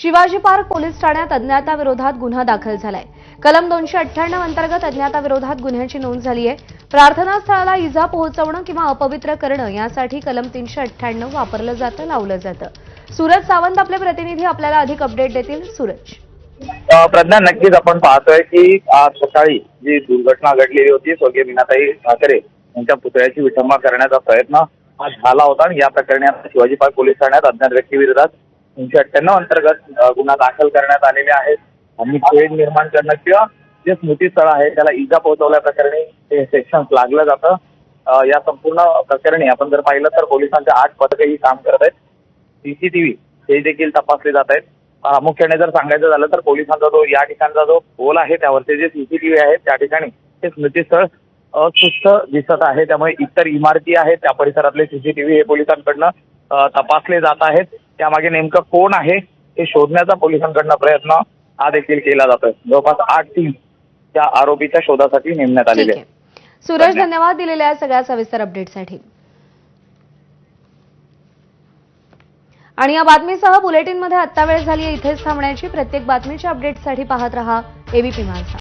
Shivaji park police ठाण्यात अज्ञाताविरोधात गुन्हा दाखल झालाय. कलम दोनशे अठ्ठ्याण्णव अंतर्गत अज्ञाताविरोधात गुन्ह्याची नोंद झाली आहे. प्रार्थना स्थळाला इजा पोहोचवणं किंवा अपवित्र करणं यासाठी कलम तीनशे अठ्ठ्याण्णव वापरलं जातं लावलं जातं. सूरज सावंत आपले प्रतिनिधी आपल्याला अधिक अपडेट देतील सूरज. प्रज्ञा नक्कीच आपण पाहतोय की आज सकाळी जी दुर्घटना घडलेली होती स्वर्गीय मीनाताई ठाकरे यांच्या पुतळ्याची विटंबना करण्याचा प्रयत्न हा झाला होता आणि या प्रकरणी शिवाजी पार्क पोलीस ठाण्यात अज्ञात व्यक्तीविरोधात तीनशे अठ्ठ्याण्णव अंतर्गत गुन्हा दाखल करण्यात आलेले आहेत. आणि खेळ निर्माण करणं किंवा जे स्मृतीस्थळ आहे त्याला इजा पोहोचवल्या प्रकरणी ते सेक्शन लागलं जातं. या संपूर्ण प्रकरणी आपण जर पाहिलं तर पोलिसांचे आठ पथकही काम करत आहेत. सीसीटीव्ही हे देखील तपासले जात आहेत. प्रामुख्याने जर सांगायचं झालं तर पोलिसांचा जो या ठिकाणचा जो पोल आहे त्यावरचे जे सीसीटीव्ही आहेत त्या ठिकाणी ते स्मृतीस्थळ अस्वस्थ दिसत आहे. त्यामुळे इतर इमारती आहेत त्या परिसरातले सीसीटीव्ही हे पोलिसांकडनं तपासले जात आहेत. त्यामागे नेमकं कोण आहे हे शोधण्याचा पोलिसांकडनं प्रयत्न हा देखील केला जातोय. जवळपास आठ टीम त्या आरोपीच्या शोधासाठी नेमण्यात आलेली आहे. सूरज धन्यवाद. दिलेल्या सगळ्या सविस्तर अपडेटसाठी आणि या बातमीसह बुलेटिनमध्ये आत्ता वेळ झाली आहे इथेच थांबण्याची प्रत्येक बातमीच्या अपडेटसाठी पाहत रहा. एबीपी माझा